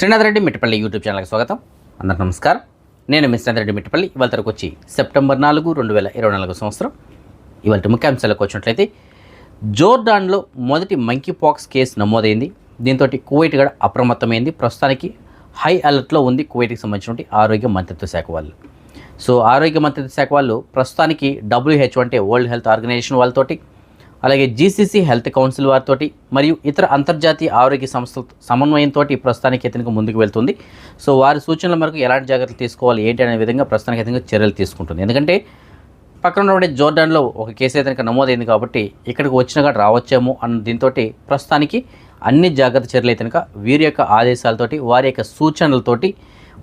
Srinath Reddy Mittapalli YouTube ఛానల్కి స్వాగతం. అందరికి నమస్కారం. నేను మీ శ్రీనాథ్ రెడ్డి మిట్టపల్లి. ఇవాళ తరకు వచ్చి సెప్టెంబర్ నాలుగు రెండు వేల ఇరవై నాలుగు సంవత్సరం. ఇవాళ ముఖ్యాంశాలకు వచ్చినట్లయితే జోర్డాన్లో మొదటి మంకీ పాక్స్ కేసు నమోదైంది. దీంతో కువైట్ కూడా అప్రమత్తమైంది. ప్రస్తుతానికి హై అలర్ట్లో ఉంది కువైట్కి సంబంధించినటువంటి ఆరోగ్య మంత్రిత్వ శాఖ వాళ్ళు. సో ఆరోగ్య మంత్రిత్వ శాఖ వాళ్ళు ప్రస్తుతానికి డబ్ల్యూహెచ్ఓ అంటే వరల్డ్ హెల్త్ ఆర్గనైజేషన్ వాళ్ళతోటి అలాగే జీసీసీ హెల్త్ కౌన్సిల్ వారితో మరియు ఇతర అంతర్జాతీయ ఆరోగ్య సంస్థల సమన్వయంతో ప్రస్తుతానికి ఇతనికి ముందుకు వెళ్తుంది. సో వారి సూచనల మేరకు ఎలాంటి జాగ్రత్తలు తీసుకోవాలి ఏంటి అనే విధంగా ప్రస్తుతానికి ఇతనికి చర్యలు తీసుకుంటుంది. ఎందుకంటే పక్కన ఉన్నటువంటి జోర్డాన్లో ఒక కేసు అయితే నమోదైంది కాబట్టి ఇక్కడికి వచ్చినా రావచ్చేమో అన్న దీంతో ప్రస్తుతానికి అన్ని జాగ్రత్త చర్యలు అయితే కనుక వీరి యొక్క ఆదేశాలతోటి వారి యొక్క సూచనలతోటి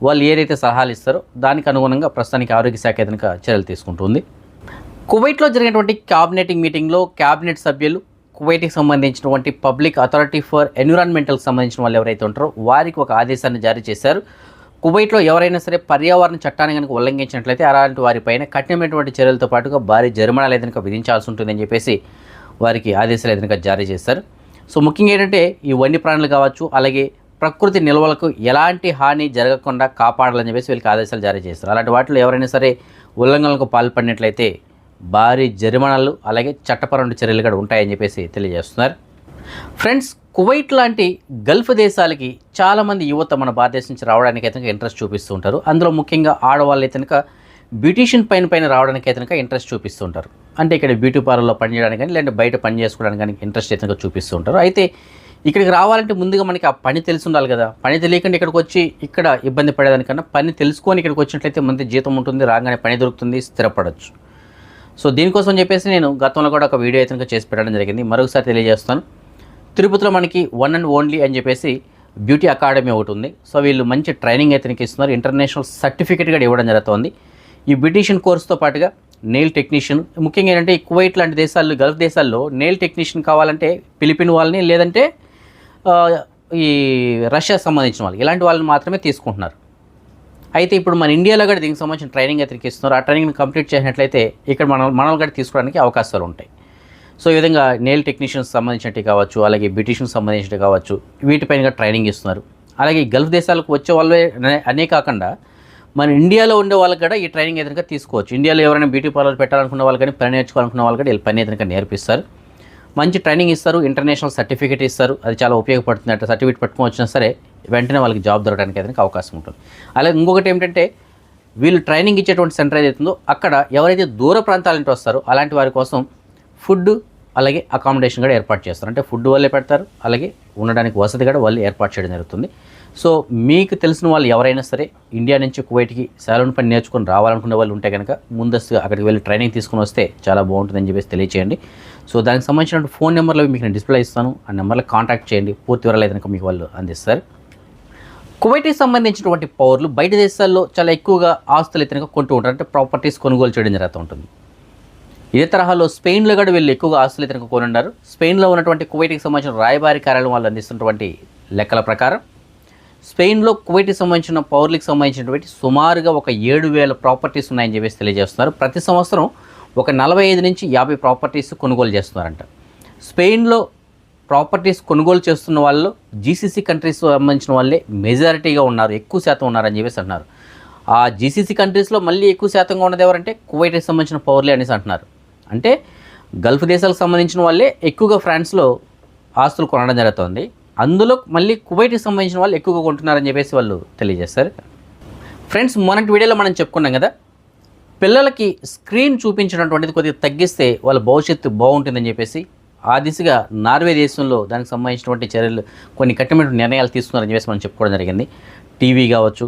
వాళ్ళు ఏదైతే సలహాలు ఇస్తారో దానికి అనుగుణంగా ప్రస్తుతానికి ఆరోగ్య శాఖ అయితే చర్యలు తీసుకుంటుంది. కువైట్లో జరిగినటువంటి క్యాబినెటింగ్ మీటింగ్లో క్యాబినెట్ సభ్యులు కువైట్కి సంబంధించినటువంటి పబ్లిక్ అథారిటీ ఫర్ ఎన్విరాన్మెంటల్కి సంబంధించిన వాళ్ళు ఎవరైతే ఉంటారో వారికి ఒక ఆదేశాన్ని జారీ చేశారు. కువైట్లో ఎవరైనా సరే పర్యావరణ చట్టాన్ని కనుక ఉల్లంఘించినట్లయితే అలాంటి వారిపైన కఠినమైనటువంటి చర్యలతో పాటుగా భారీ జరిమానాలు ఏదైనా విధించాల్సి ఉంటుందని చెప్పేసి వారికి ఆదేశాలు ఏదైనా జారీ చేశారు. సో ముఖ్యంగా ఏంటంటే ఈ వన్య ప్రాణులు కావచ్చు అలాగే ప్రకృతి నిల్వలకు ఎలాంటి హాని జరగకుండా కాపాడాలని చెప్పేసి వీళ్ళకి ఆదేశాలు జారీ చేస్తారు అలాంటి వాటిలో ఎవరైనా సరే ఉల్లంఘనలకు పాల్పడినట్లయితే భారీ జరిమానాలు అలాగే చట్టపరమైన చర్యలు కూడా ఉంటాయని చెప్పేసి తెలియజేస్తున్నారు. ఫ్రెండ్స్ కువైట్ లాంటి గల్ఫ్ దేశాలకి చాలామంది యువత మన భారతదేశం నుంచి రావడానికి అయితే ఇంట్రెస్ట్ చూపిస్తూ ఉంటారు. అందులో ముఖ్యంగా ఆడవాళ్ళు అయితే కనుక బ్యూటీషియన్ పైన పైన రావడానికి అయితే కనుక ఇంట్రెస్ట్ చూపిస్తూ ఉంటారు. అంటే ఇక్కడ బ్యూటీ పార్లర్లో పనిచేయడానికి కానీ లేదంటే బయట పని చేసుకోవడానికి కానీ ఇంట్రెస్ట్ అయితే కనుక చూపిస్తూ ఉంటారు. అయితే ఇక్కడికి రావాలంటే ముందుగా మనకి ఆ పని తెలిసి ఉండాలి కదా. పని తెలియకుండా ఇక్కడికి వచ్చి ఇక్కడ ఇబ్బంది పడేదానికన్నా పని తెలుసుకొని ఇక్కడికి వచ్చినట్లయితే మంది జీతం ఉంటుంది రాగానే పని దొరుకుతుంది స్థిరపడవచ్చు సో దీనికోసం చెప్పేసి నేను గతంలో కూడా ఒక వీడియో అయితే చేసి పెట్టడం జరిగింది. మరొకసారి తెలియజేస్తాను. తిరుపతిలో మనకి వన్ అండ్ ఓన్లీ అని చెప్పేసి బ్యూటీ అకాడమీ ఒకటి ఉంది. సో వీళ్ళు మంచి ట్రైనింగ్ అయితే ఇస్తున్నారు. ఇంటర్నేషనల్ సర్టిఫికేట్ కూడా ఇవ్వడం జరుగుతుంది. ఈ బ్యూటీషియన్ కోర్సుతో పాటుగా నెయిల్ టెక్నీషియన్ ముఖ్యంగా ఏంటంటే ఈ కువైట్ లాంటి దేశాల్లో గల్ఫ్ దేశాల్లో నెయిల్ టెక్నీషియన్ కావాలంటే ఫిలిపిన్ వాళ్ళని లేదంటే ఈ రష్యా సంబంధించిన వాళ్ళు ఇలాంటి వాళ్ళని మాత్రమే తీసుకుంటున్నారు. అయితే ఇప్పుడు మన ఇండియాలో కూడా దీనికి సంబంధించిన ట్రైనింగ్ అయితే ఇస్తున్నారు ఆ ట్రైనింగ్ కంప్లీట్ చేసినట్లయితే ఇక్కడ మన మనల్ని కూడా తీసుకోవడానికి అవకాశాలు ఉంటాయి. సో ఈ విధంగా నెయిల్ టెక్నీషియన్స్ సంబంధించినట్టు కావచ్చు అలాగే బ్యూటిషియన్స్ సంబంధించినట్టు కావచ్చు వీటిపైన ట్రైనింగ్ ఇస్తున్నారు. అలాగే ఈ గల్ఫ్ దేశాలకు వచ్చే వాళ్ళే అనే- కాకుండా మన ఇండియాలో ఉండే వాళ్ళకి కూడా ఈ ట్రైనింగ్ ఏదైనా తీసుకోవచ్చు. ఇండియాలో ఎవరైనా బ్యూటీ పార్లర్ పెట్టాలనుకున్న వాళ్ళు కానీ పని నేర్చుకోవాలనుకున్న వాళ్ళు కూడా వీళ్ళు పని ఏదైనా నేర్పిస్తారు. మంచి ట్రైనింగ్ ఇస్తారు ఇంటర్నేషనల్ సర్టిఫికేట్ ఇస్తారు అది చాలా ఉపయోగపడుతుంది అంటే సర్టిఫికేట్ పట్టుకొని వచ్చినా సరే వెంటనే వాళ్ళకి జాబ్ దొరకడానికి ఏదైనా అవకాశం ఉంటుంది. అలాగే ఇంకొకటి ఏంటంటే వీళ్ళు ట్రైనింగ్ ఇచ్చేటువంటి సెంటర్ ఏదైతే ఉందో అక్కడ ఎవరైతే దూర ప్రాంతాల నుంచి వస్తారో అలాంటి వారి కోసం ఫుడ్ అలాగే అకామిడేషన్ కూడా ఏర్పాటు చేస్తారు. అంటే ఫుడ్ వాళ్ళే పెడతారు అలాగే ఉండడానికి వసతి కూడా వాళ్ళు ఏర్పాటు చేయడం జరుగుతుంది. సో మీకు తెలిసిన వాళ్ళు ఎవరైనా సరే ఇండియా నుంచి కువైట్కి సెలూన్ పని నేర్చుకొని రావాలనుకునే వాళ్ళు ఉంటే కనుక ముందస్తుగా అక్కడికి వెళ్ళి ట్రైనింగ్ తీసుకుని వస్తే చాలా బాగుంటుందని చెప్పేసి తెలియచేయండి. సో దానికి సంబంధించిన ఫోన్ నెంబర్లో మీకు నేను డిస్ప్లే ఇస్తాను. ఆ నెంబర్లో కాంటాక్ట్ చేయండి. పూర్తి వివరాలు ఏదైనా మీకు వాళ్ళు అందిస్తారు. కువైట్కి సంబంధించినటువంటి పౌరులు బయట దేశాల్లో చాలా ఎక్కువగా ఆస్తులు ఇతనిగా కొంటూ ఉంటారు. అంటే ప్రాపర్టీస్ కొనుగోలు చేయడం జరుగుతూ ఉంటుంది. ఇదే తరహాలో స్పెయిన్లో కూడా వీళ్ళు ఎక్కువగా ఆస్తులు ఇతనికి కొనున్నారు స్పెయిన్లో ఉన్నటువంటి కువైట్కి సంబంధించిన రాయబారి కార్యాలయం వాళ్ళు అందిస్తున్నటువంటి లెక్కల ప్రకారం స్పెయిన్లో కువైట్కి సంబంధించిన పౌరులకు సంబంధించినటువంటి సుమారుగా ఒక ఏడు వేల ప్రాపర్టీస్ ఉన్నాయని చెప్పేసి తెలియజేస్తున్నారు. ప్రతి సంవత్సరం ఒక నలభై ఐదు నుంచి యాభై ప్రాపర్టీస్ కొనుగోలు చేస్తున్నారంట. స్పెయిన్లో ప్రాపర్టీస్ కొనుగోలు చేస్తున్న వాళ్ళు జీసీసీ కంట్రీస్ సంబంధించిన వాళ్ళే మెజారిటీగా ఉన్నారు ఎక్కువ శాతం ఉన్నారని చెప్పేసి అంటున్నారు. ఆ జీసీసీ కంట్రీస్లో మళ్ళీ ఎక్కువ శాతంగా ఉన్నది ఎవరంటే కువైట్కి సంబంధించిన పౌరులే అనేసి అంటున్నారు. అంటే గల్ఫ్ దేశాలకు సంబంధించిన వాళ్ళే ఎక్కువగా ఫ్రాన్స్లో ఆస్తులు కొనడం జరుగుతుంది. అందులో మళ్ళీ కువైట్కి సంబంధించిన వాళ్ళు ఎక్కువగా కొంటున్నారని చెప్పేసి వాళ్ళు తెలియజేస్తారు. ఫ్రెండ్స్ మొన్నటి వీడియోలో మనం చెప్పుకున్నాం కదా పిల్లలకి స్క్రీన్ చూపించినటువంటిది కొద్దిగా తగ్గిస్తే వాళ్ళ భవిష్యత్తు బాగుంటుందని చెప్పేసి ఆ దిశగా నార్వే దేశంలో దానికి సంబంధించినటువంటి చర్యలు కొన్ని కఠినమైన నిర్ణయాలు తీసుకున్నారని చెప్పేసి మనం చెప్పుకోవడం జరిగింది. టీవీ కావచ్చు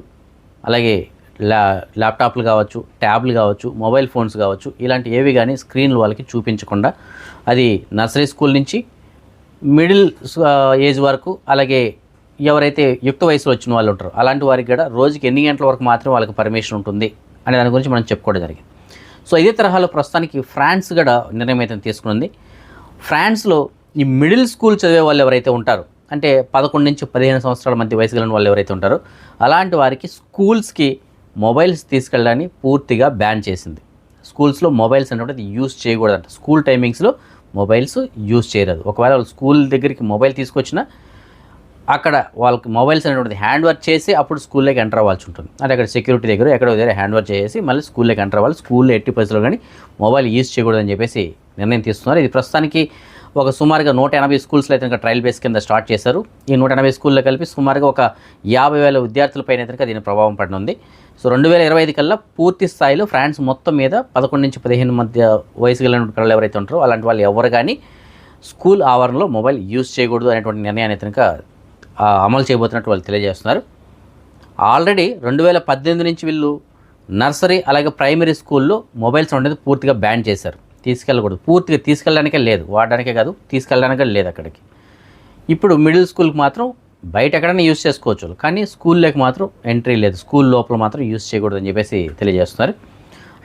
అలాగే ల్యా ల్యాప్టాప్లు కావచ్చు ట్యాబ్లు కావచ్చు మొబైల్ ఫోన్స్ కావచ్చు ఇలాంటి ఏవి కానీ స్క్రీన్లు వాళ్ళకి చూపించకుండా అది నర్సరీ స్కూల్ నుంచి మిడిల్ ఏజ్ వరకు అలాగే ఎవరైతే యుక్త వయసులో వచ్చిన వాళ్ళు ఉంటారో అలాంటి వారికి కూడా రోజుకి ఎన్ని గంటల వరకు మాత్రం వాళ్ళకి పర్మిషన్ ఉంటుంది అనే దాని గురించి మనం చెప్పుకోవడం జరిగింది. సో ఇదే తరహాలో ప్రస్తుతానికి ఫ్రాన్స్ కూడా నిర్ణయం అయితే తీసుకుంది. ఫ్రాన్స్లో ఈ మిడిల్ స్కూల్ చదివే వాళ్ళు ఎవరైతే ఉంటారో అంటే పదకొండు నుంచి పదిహేను సంవత్సరాల మధ్య వయసు కలిగిన వాళ్ళు ఎవరైతే ఉంటారో అలాంటి వారికి స్కూల్స్కి మొబైల్స్ తీసుకెళ్ళడాన్ని పూర్తిగా బ్యాన్ చేసింది. స్కూల్స్లో మొబైల్స్ అనేటువంటిది యూస్ చేయకూడదంట. స్కూల్ టైమింగ్స్లో మొబైల్స్ యూస్ చేయరాదు. ఒకవేళ వాళ్ళు స్కూల్ దగ్గరికి మొబైల్ తీసుకొచ్చినా అక్కడ వాళ్ళకి మొబైల్స్ అనేటువంటిది హ్యాండ్ వర్క్ చేసి అప్పుడు స్కూల్లోకి ఎంటర్ అవ్వాల్సి ఉంటుంది. అంటే అక్కడ సెక్యూరిటీ దగ్గర ఎక్కడో దగ్గర హ్యాండ్ వర్క్ చేసి మళ్ళీ స్కూల్లోకి ఎంటర్ అవ్వాలి. స్కూల్లో ఎట్టి పరిస్థితుల్లో కానీ మొబైల్ యూజ్ చేయకూడదని చెప్పేసి నిర్ణయం తీసుకున్నారు ఇది ప్రస్తుతానికి ఒక సుమారుగా నూట ఎనభై స్కూల్స్లో అయితే ట్రయల్ బేస్ కింద స్టార్ట్ చేశారు. ఈ నూట ఎనభై స్కూల్లో కలిపి సుమారుగా ఒక యాభై వేల విద్యార్థులపైన కనుక దీని ప్రభావం పడనుంది. సో రెండు వేల ఇరవై ఐదు కల్లా పూర్తి స్థాయిలో ఫ్రాన్స్ మొత్తం మీద పదకొండు నుంచి పదిహేను మధ్య వయసు కలిగిన పిల్లలు ఎవరైతే ఉంటారో అలాంటి వాళ్ళు ఎవరు కానీ స్కూల్ ఆవరణలో మొబైల్ యూజ్ చేయకూడదు అనేటువంటి నిర్ణయాన్ని కనుక అమలు చేయబోతున్నట్టు వాళ్ళు తెలియజేస్తున్నారు. ఆల్రెడీ రెండు వేల పద్దెనిమిది నుంచి వీళ్ళు నర్సరీ అలాగే ప్రైమరీ స్కూల్లో మొబైల్స్ ఉండేది పూర్తిగా బ్యాన్ చేశారు. తీసుకెళ్ళకూడదు. పూర్తిగా తీసుకెళ్ళడానికే లేదు. వాడడానికే కాదు తీసుకెళ్ళడానికే లేదు అక్కడికి. ఇప్పుడు మిడిల్ స్కూల్కి మాత్రం బయట ఎక్కడైనా యూస్ చేసుకోవచ్చు కానీ స్కూల్లోకి మాత్రం ఎంట్రీ లేదు. స్కూల్ లోపల మాత్రం యూస్ చేయకూడదని చెప్పేసి తెలియజేస్తున్నారు.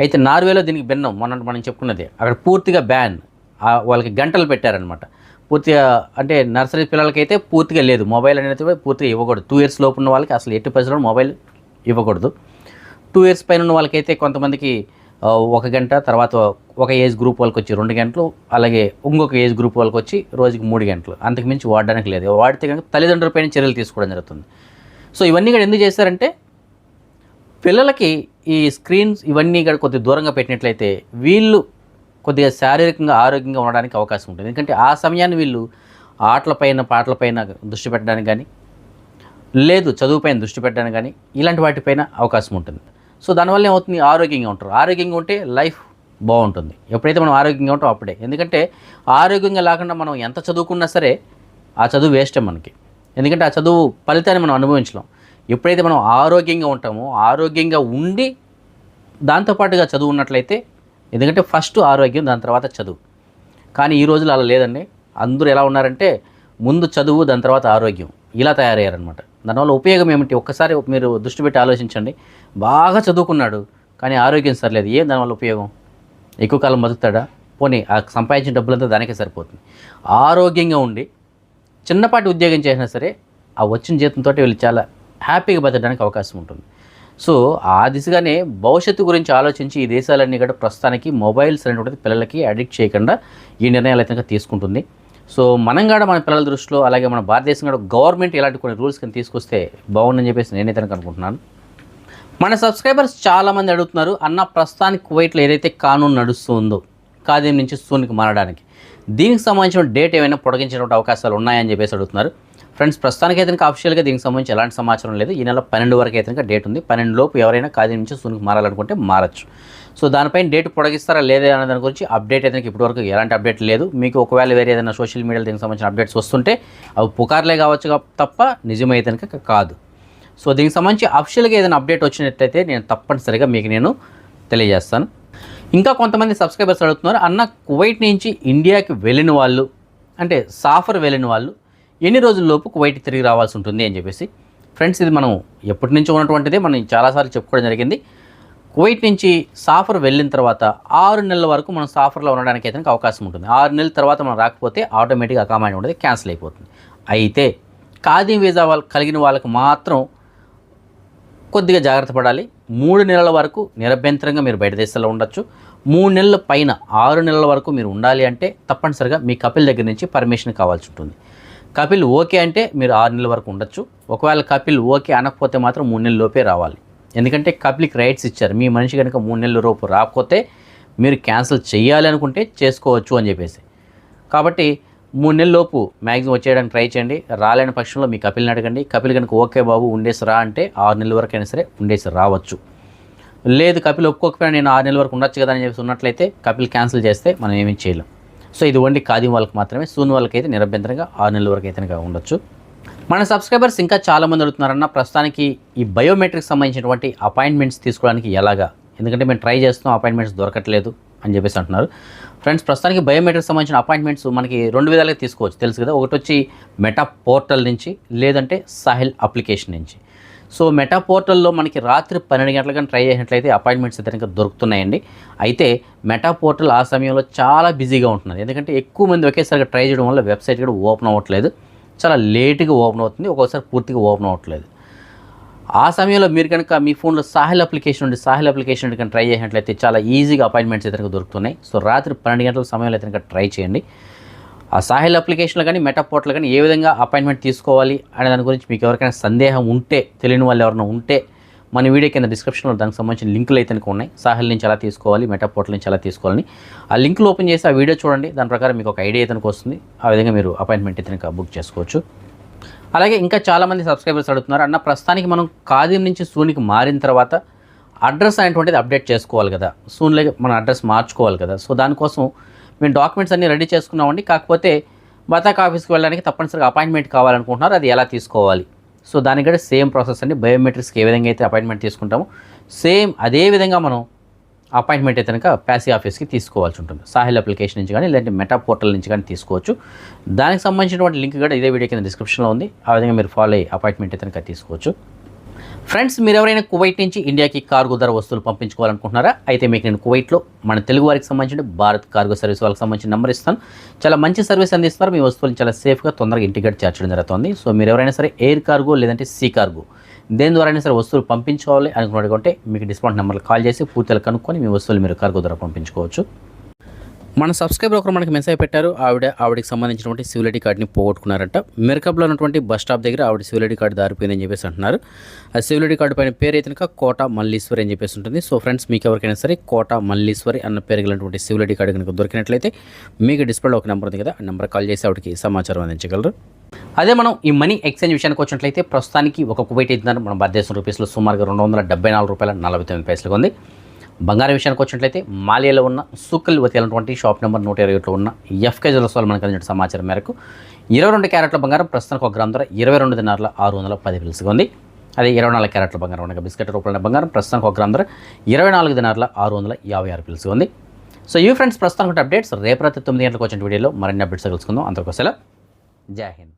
అయితే నార్వేలో దీనికి భిన్నం. మొన్న మనం చెప్పుకున్నది. అక్కడ పూర్తిగా బ్యాన్ వాళ్ళకి గంటలు పెట్టారనమాట పూర్తిగా అంటే నర్సరీ పిల్లలకైతే పూర్తిగా లేదు. మొబైల్ అనేది పూర్తిగా ఇవ్వకూడదు. టూ ఇయర్స్ లోపు ఉన్న వాళ్ళకి అసలు ఎట్టి పరిస్థితుల్లో మొబైల్ ఇవ్వకూడదు. టూ ఇయర్స్ పైన ఉన్న వాళ్ళకైతే కొంతమందికి ఒక గంట తర్వాత ఒక ఏజ్ గ్రూప్ వాళ్ళకి వచ్చి రెండు గంటలు అలాగే ఇంకొక ఏజ్ గ్రూప్ వాళ్ళకి వచ్చి రోజుకి మూడు గంటలు. అంతకు మించి వాడడానికి లేదు. వాడితే కనుక తల్లిదండ్రులపైన చర్యలు తీసుకోవడం జరుగుతుంది. సో ఇవన్నీ కూడా ఎందుకు చేశారంటే పిల్లలకి ఈ స్క్రీన్స్ ఇవన్నీ కూడా కొద్దిగా దూరంగా పెట్టినట్లయితే వీళ్ళు కొద్దిగా శారీరకంగా ఆరోగ్యంగా ఉండడానికి అవకాశం ఉంటుంది. ఎందుకంటే ఆ సమయాన్ని వీళ్ళు ఆటలపైన పాటలపైన దృష్టి పెట్టడానికి కానీ లేదు చదువుపైన దృష్టి పెట్టడానికి కానీ ఇలాంటి వాటిపైన అవకాశం ఉంటుంది. సో దానివల్ల ఏమవుతుంది ఆరోగ్యంగా ఉంటారు. ఆరోగ్యంగా ఉంటే లైఫ్ బాగుంటుంది. ఎప్పుడైతే మనం ఆరోగ్యంగా ఉంటాం అప్పుడే. ఎందుకంటే ఆరోగ్యంగా లేకుండా మనం ఎంత చదువుకున్నా సరే ఆ చదువు వేస్టే మనకి. ఎందుకంటే ఆ చదువు ఫలితాన్ని మనం అనుభవించలేం. ఎప్పుడైతే మనం ఆరోగ్యంగా ఉంటామో ఆరోగ్యంగా ఉండి దాంతోపాటుగా చదువు ఉన్నట్లయితే ఎందుకంటే ఫస్ట్ ఆరోగ్యం దాని తర్వాత చదువు. కానీ ఈ రోజులు అలా లేదండి. అందరూ ఎలా ఉన్నారంటే ముందు చదువు దాని తర్వాత ఆరోగ్యం. ఇలా తయారయ్యారనమాట దానివల్ల ఉపయోగం ఏమిటి? ఒక్కసారి మీరు దృష్టి పెట్టి ఆలోచించండి. బాగా చదువుకున్నాడు కానీ ఆరోగ్యం సరిలేదు. ఏం దానివల్ల ఉపయోగం? ఎక్కువ కాలం బతుకుతాడా? పోనీ ఆ సంపాదించిన డబ్బులంతా దానికే సరిపోతుంది. ఆరోగ్యంగా ఉండి చిన్నపాటి ఉద్యోగం చేసినా సరే ఆ వచ్చిన జీతంతో వీళ్ళు చాలా హ్యాపీగా బతకడానికి అవకాశం ఉంటుంది. సో ఆ దిశగానే భవిష్యత్తు గురించి ఆలోచించి ఈ దేశాలన్నీ కూడా ప్రస్తుతానికి మొబైల్స్ అనేటువంటిది పిల్లలకి అడిక్ట్ చేయకుండా ఈ నిర్ణయాలు అయితే తీసుకుంటుంది. సో మనం కూడా మన పిల్లల దృష్టిలో అలాగే మన భారతదేశం కూడా గవర్నమెంట్ ఇలాంటి కొన్ని రూల్స్ కానీ తీసుకొస్తే బాగుందని చెప్పేసి నేనైతే అనుకుంటున్నాను. మన సబ్స్క్రైబర్స్ చాలామంది అడుగుతున్నారు అన్న ప్రస్తుతానికి కువైట్లో ఏదైతే కానూన్ నడుస్తుందో ఖాదీం నుంచి సూన్కి మారడానికి దీనికి సంబంధించిన డేట్ ఏమైనా పొడిగించేటువంటి అవకాశాలు ఉన్నాయని చెప్పేసి అడుగుతున్నారు. ఫ్రెండ్స్ ప్రస్తుతానికి అయితే ఇంకా అఫీషియల్గా దీనికి సంబంధించి ఎలాంటి సమాచారం లేదు. ఈ నెల పన్నెండు వరకు అయితే ఇంకా డేట్ ఉంది. పన్నెండు లోపు ఎవరైనా ఖాదీ నుంచి సూన్కి మారాలనుకుంటే మారచ్చు. సో దానిపైన డేట్ పొడిగిస్తారా లేదా అనే దాని గురించి అప్డేట్ అయితే ఇప్పటివరకు ఎలాంటి అప్డేట్ లేదు. మీకు ఒకవేళ వేరే ఏదైనా సోషల్ మీడియాలో దీనికి సంబంధించిన అప్డేట్స్ వస్తుంటే అవి పుకార్లే కావచ్చు తప్ప నిజమైతే కనుక కాదు. సో దీనికి సంబంధించి అఫిషియల్గా ఏదైనా అప్డేట్ వచ్చినట్లయితే నేను తప్పనిసరిగా మీకు నేను తెలియజేస్తాను. ఇంకా కొంతమంది సబ్స్క్రైబర్స్ అడుగుతున్నారు అన్న కువైట్ నుంచి ఇండియాకి వెళ్ళిన వాళ్ళు అంటే సాఫర్ వెళ్ళిన వాళ్ళు ఎన్ని రోజుల్లోపు కువైట్ తిరిగి రావాల్సి ఉంటుంది అని చెప్పేసి. ఫ్రెండ్స్ ఇది మనం ఎప్పటి నుంచో ఉన్నటువంటిదే మనం చాలాసార్లు చెప్పుకోవడం జరిగింది. కువైట్ నుంచి సాఫర్ వెళ్ళిన తర్వాత ఆరు నెలల వరకు మనం సాఫర్లో ఉండడానికి అయితే అవకాశం ఉంటుంది. ఆరు నెలల తర్వాత మనం రాకపోతే ఆటోమేటిక్గా అకామాయింట్ ఉండేది క్యాన్సిల్ అయిపోతుంది. అయితే ఖాదీ వీసా వాళ్ళు కలిగిన వాళ్ళకి మాత్రం కొద్దిగా జాగ్రత్త పడాలి. మూడు నెలల వరకు నిరభ్యంతరంగా మీరు బయట దేశాల్లో ఉండొచ్చు. మూడు నెలల పైన ఆరు నెలల వరకు మీరు ఉండాలి అంటే తప్పనిసరిగా మీ కపిల్ దగ్గర నుంచి పర్మిషన్ కావాల్సి ఉంటుంది. కపిల్ ఓకే అంటే మీరు ఆరు నెలల వరకు ఉండొచ్చు. ఒకవేళ కపిల్ ఓకే అనకపోతే మాత్రం మూడు నెలల లోపే రావాలి. ఎందుకంటే కపిల్కి రైట్స్ ఇచ్చారు. మీ మనిషి కనుక మూడు నెలల లోపు రాకపోతే మీరు క్యాన్సిల్ చేయాలి అనుకుంటే చేసుకోవచ్చు అని చెప్పేసి. కాబట్టి మూడు నెలల లోపు మ్యాక్సిమం వచ్చేయడానికి ట్రై చేయండి. రాలేని పక్షంలో మీ కపిల్ని అడగండి. కపిల్ కనుక ఓకే బాబు ఉండేసి రా అంటే ఆరు నెలల వరకు అయినా సరే ఉండేసి రావచ్చు. లేదు కపిల్ ఒప్పుకోకపోయినా నేను ఆరు నెలల వరకు ఉండొచ్చు కదా అని చెప్పేసి ఉన్నట్లయితే కపిల్ క్యాన్సిల్ చేస్తే మనం ఏమీ చేయలేం. సో ఇది ఓన్లీ ఖాదీ వాళ్ళకి మాత్రమే. సూన్ వాళ్ళకి అయితే నిరభ్యంతరంగా ఆరు నెలల వరకు అయితే ఉండొచ్చు. మన సబ్స్క్రైబర్స్ ఇంకా చాలామంది అడుగుతున్నారన్న ప్రస్తుతానికి ఈ బయోమెట్రిక్ సంబంధించినటువంటి అపాయింట్మెంట్స్ తీసుకోవడానికి ఎలాగా? ఎందుకంటే మేము ట్రై చేస్తున్నాం అపాయింట్మెంట్స్ దొరకట్లేదు. అని చెప్పేసి అంటున్నారు. ఫ్రెండ్స్ ప్రస్తుతానికి బయోమెట్రిక్ సంబంధించిన అపాయింట్మెంట్స్ మనకి రెండు విధాలుగా తీసుకోవచ్చు. తెలుసు కదా ఒకటి వచ్చి మెటా పోర్టల్ నుంచి లేదంటే సాహిల్ అప్లికేషన్ నుంచి. సో మెటా పోర్టల్లో మనకి రాత్రి పన్నెండు గంటలకు ట్రై చేసినట్లయితే అపాయింట్మెంట్స్ అయితే ఇంకా దొరుకుతున్నాయండి. అయితే మెటా పోర్టల్ ఆ సమయంలో చాలా బిజీగా ఉంటున్నది ఎందుకంటే ఎక్కువ మంది ఒకేసారిగా ట్రై చేయడం వల్ల వెబ్సైట్ కూడా ఓపెన్ అవ్వట్లేదు. చాలా లేట్గా ఓపెన్ అవుతుంది. ఒక్కోసారి పూర్తిగా ఓపెన్ అవ్వట్లేదు. ఆ సమయంలో మీరు కనుక మీ ఫోన్లో సాహిల్ అప్లికేషన్ ఉండి సాహిల్ అప్లికేషన్ కనుక ట్రై చేసినట్లయితే చాలా ఈజీగా అపాయింట్మెంట్స్ అయితే దొరుకుతున్నాయి. సో రాత్రి పన్నెండు గంటల సమయంలో అయితే ట్రై చేయండి. ఆ సాహిల్ అప్లికేషన్లో కానీ మెటాపోర్ట్లో కానీ ఏ విధంగా అపాయింట్మెంట్ తీసుకోవాలి అనే దాని గురించి మీకు ఎవరికైనా సందేహం ఉంటే తెలియని వాళ్ళు ఎవరైనా ఉంటే మన వీడియో కింద డిస్క్రిప్షన్లో దానికి సంబంధించిన లింకులు అయితే ఉన్నాయి. సాహిల్ నుంచి ఎలా తీసుకోవాలి మెటాపోర్టల్ నుంచి ఎలా తీసుకోవాలని. ఆ లింకులు ఓపెన్ చేసి ఆ వీడియో చూడండి. దాని ప్రకారం మీకు ఒక ఐడియా అయితే వస్తుంది. ఆ విధంగా మీరు అపాయింట్మెంట్ అయితే బుక్ చేసుకోవచ్చు. అలాగే ఇంకా చాలామంది సబ్స్క్రైబర్స్ అడుగుతున్నారు అన్న ప్రస్తుతానికి మనం ఖాదీం నుంచి సూనికి మారిన తర్వాత అడ్రస్ అనేటువంటిది అప్డేట్ చేసుకోవాలి కదా. సూన్లో మన అడ్రస్ మార్చుకోవాలి కదా. సో దానికోసం మేము డాక్యుమెంట్స్ అన్నీ రెడీ చేసుకున్నామండి. కాకపోతే బతాక్ ఆఫీస్కి వెళ్ళడానికి తప్పనిసరిగా అపాయింట్మెంట్ కావాలనుకుంటున్నారు. అది ఎలా తీసుకోవాలి? సో దానికి కూడా సేమ్ ప్రాసెస్ అండి. బయోమెట్రిక్స్కి ఏ విధంగా అయితే అపాయింట్మెంట్ తీసుకుంటామో సేమ్ అదే విధంగా మనం అపాయింట్మెంట్ అయితే కనుక ప్యాసీ ఆఫీస్కి తీసుకోవాల్సి ఉంటుంది. సాహిల్ అప్లికేషన్ నుంచి కానీ లేదంటే మెటా పోర్టల్ నుంచి కానీ తీసుకోవచ్చు. దానికి సంబంధించినటువంటి లింక్ కూడా ఇదే వీడియో కింద డిస్క్రిప్షన్లో ఉంది. ఆ విధంగా మీరు ఫాలో అయ్యి అపాయింట్మెంట్ అయితే కనుక తీసుకోవచ్చు. ఫ్రెండ్స్ మీరు ఎవరైనా కువైట్ నుంచి ఇండియాకి కార్గో ధర వస్తువులు పంపించుకోవాలనుకుంటున్నారా? అయితే మీకు నేను కువైట్లో మన తెలుగు వారికి సంబంధించిన భారత్ కార్గో సర్వీస్ వాళ్ళకి సంబంధించిన నెంబర్ ఇస్తాను. చాలా మంచి సర్వీస్ అందిస్తారు మీ వస్తువులు చాలా సేఫ్గా తొందరగా ఇంటికి చేర్చడం జరుగుతుంది. సో మీరు ఎవరైనా సరే ఎయిర్ కార్గో లేదంటే సీ కార్గో దేని ద్వారా అయినా సరే వస్తువులు పంపించుకోవాలి అనుకున్నట్టుకుంటే మీకు డిస్కౌంట్ నెంబర్లు కాల్ చేసి పూర్తిగా కనుక్కొని మీ వస్తువులు మీరు కార్గో ద్వారా పంపించుకోవచ్చు. మన సబ్స్క్రైబర్ ఒకరు మనకి మెసేజ్ పెట్టారు. ఆవిడ ఆవిడకి సంబంధించినటువంటి సివిలిటీ కార్డ్ని పోగొట్టుకున్నారంట. మెరకబ్లో ఉన్నటువంటి బస్ స్టాప్ దగ్గర ఆవిడ సివిలిటీ కార్డు దారిపోయిందని చెప్పేసి అంటున్నారు. ఆ సివిలిటీ కార్డు పైన పేరు అయితే కోట మల్లీశ్వరి అని చెప్పేసి ఉంటుంది. సో ఫ్రెండ్స్ మీకు ఎవరికైనా సరే కోట మల్లీశ్వరి అన్న పేరు గలటువంటి సివిలిటీ కార్డు కనుక దొరికినట్లయితే మీకు డిస్ప్లేలో ఒక నెంబర్ ఉంది కదా ఆ నెంబర్ కాల్ చేసి ఆవిడకి సమాచారం అందించగలరు. అదే మనం ఈ మనీ ఎక్స్చేంజ్ విషయానికి వచ్చినట్లయితే ప్రస్తుతానికి ఒక కువైట్ ఇద్దరు మన భారతదేశం రూపీస్లో సుమారుగా రెండు వందల డెబ్బై నాలుగు రూపాయల నలభై తొమ్మిది పైసలుగా ఉంది. బంగారం విషయానికి వచ్చినట్లయితే మాలియాలో ఉన్న సుక్కల్ వతీలటువంటి షాప్ నెంబర్ నూట ఇరవై ఒకటిలో ఉన్న ఎఫ్కే జ్యువెల్స్ మనకు అందించిన సమాచారం మేరకు ఇరవై రెండు క్యారెట్ల బంగారం ప్రస్తుతానికి ఒక గ్రామ్ ధర ఇరవై రెండు దినారుల ఆరు వందల పది పిలుసుగా ఉంది. అదే ఇరవై నాలుగు క్యారెట్ల బంగారం అనగా బిస్కెట్ రూపాయల బంగారం ప్రస్తుతానికి ఒక గ్రామ్ ధర ఇరవై నాలుగు దినారుల ఆరు వందల యాభై ఆరు పిలుసుగా ఉంది. సో ఈ ఫ్రెండ్స్ ప్రస్తుతానికి అప్డేట్స్. రేపు రాత్రి తొమ్మిది గంటలకు వచ్చిన వీడియోలో మరిన్ని అప్డేట్స్ తెలుసుకుందాం. అందరికోసం జై హింద్.